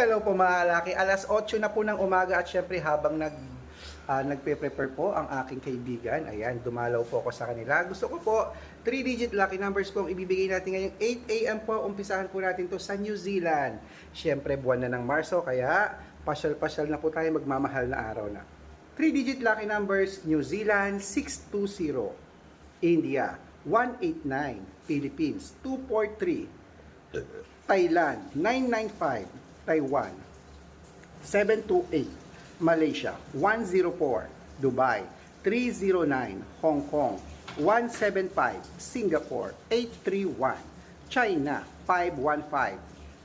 Hello po mga kalaki. Alas 8 na po ng umaga at syempre habang nag ah, nagpe-prepare po ang aking kaibigan. Ayan, dumalaw po ako sa kanila. Gusto ko po 3-digit lucky numbers po ang ibibigay natin ngayong 8 a.m. po. Umpisahan po natin to sa New Zealand. Syempre buwan na ng Marso kaya pasyal-pasyal na po tayo magmamahal na araw na. 3-digit lucky numbers New Zealand 620, India 189, Philippines 243, Thailand 995, Taiwan. 728, Malaysia. 104, Dubai. 309, Hong Kong. 175, Singapore. 831, China. 515,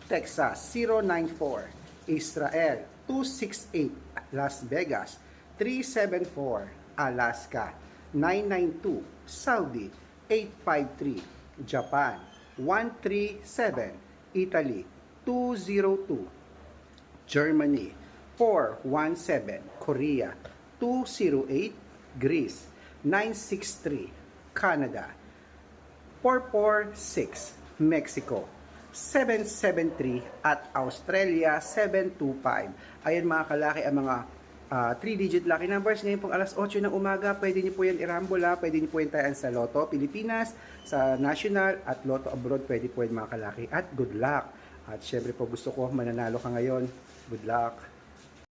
Texas. 094, Israel. 268, Las Vegas. 374, Alaska. 992, Saudi. 853, Japan. 137, Italy 202, Germany 417, Korea 208, Greece 963, Canada 446, Mexico 773 at Australia 725. Ayan mga kalaki ang mga 3-digit lucky numbers. Ngayon pong alas 8 ng umaga, pwede niyo po yan irambola, pwede niyo po yan tayan sa Lotto Pilipinas, sa National at Lotto Abroad, pwede po yan mga kalaki. At good luck. At syempre po gusto ko mananalo ka ngayon. Good luck.